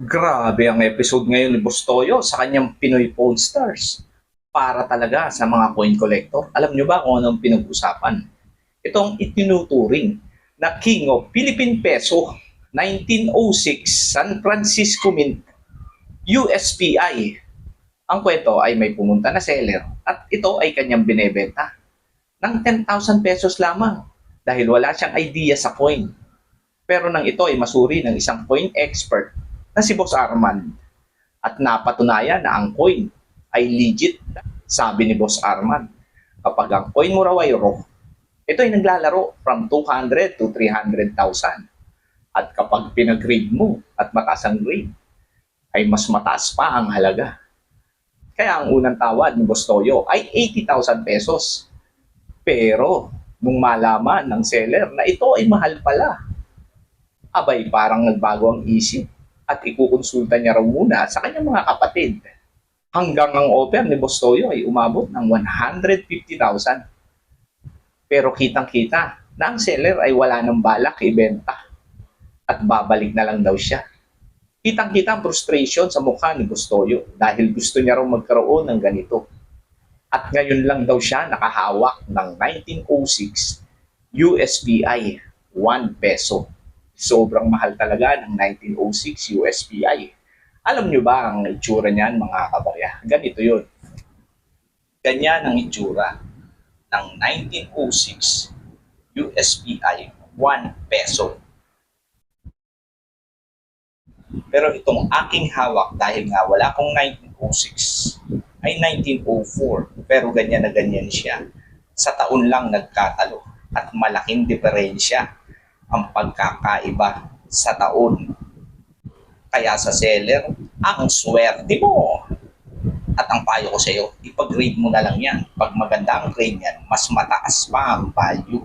Grabe ang episode ngayon ni Bustoyo sa kanyang Pinoy Pawn Stars. Para talaga sa mga coin collector. Alam nyo ba kung anong pinag-usapan? Itong itinuturing na King of Philippine Peso 1906 San Francisco Mint USPI. Ang kwento ay may pumunta na seller at ito ay kanyang binebenta ng 10,000 pesos lamang dahil wala siyang idea sa coin. Pero nang ito ay masuri ng isang coin expert na si Boss Arman at napatunayan na ang coin ay legit, sabi ni Boss Arman. Kapag ang coin mo raw ay raw, ito ay naglalaro from 200 to 300,000. At kapag pinag-grade mo at mataas ang grade, ay mas mataas pa ang halaga. Kaya ang unang tawad ni Boss Toyo ay 80,000 pesos. Pero, nung malaman ng seller na ito ay mahal pala, abay parang nagbago ang isip at ikukonsulta niya raw muna sa kanyang mga kapatid. Hanggang ang offer ni Boss Toyo ay umabot ng 150,000. Pero kitang-kita na ang seller ay wala ng balak ibenta at babalik na lang daw siya. Kitang-kita ang frustration sa mukha ni Boss Toyo dahil gusto niya raw magkaroon ng ganito. At ngayon lang daw siya nakahawak ng 1906 USPI 1 peso sobrang mahal talaga ng 1906 USPI. Alam nyo ba ang itsura niyan mga kabarya? Ganito yun. Ganyan ang itsura ng 1906 USPI 1 peso. Pero itong aking hawak dahil nga wala akong 1906 ay 1904 pero ganyan na ganyan siya. Sa taon lang nagkatalo at malaking diferensya ang pagkakaiba sa taon. Kaya sa seller, ang swerte mo. At ang payo ko sa iyo, ipag-grade mo na lang yan. Pag maganda ang grade yan, mas mataas pa ang value.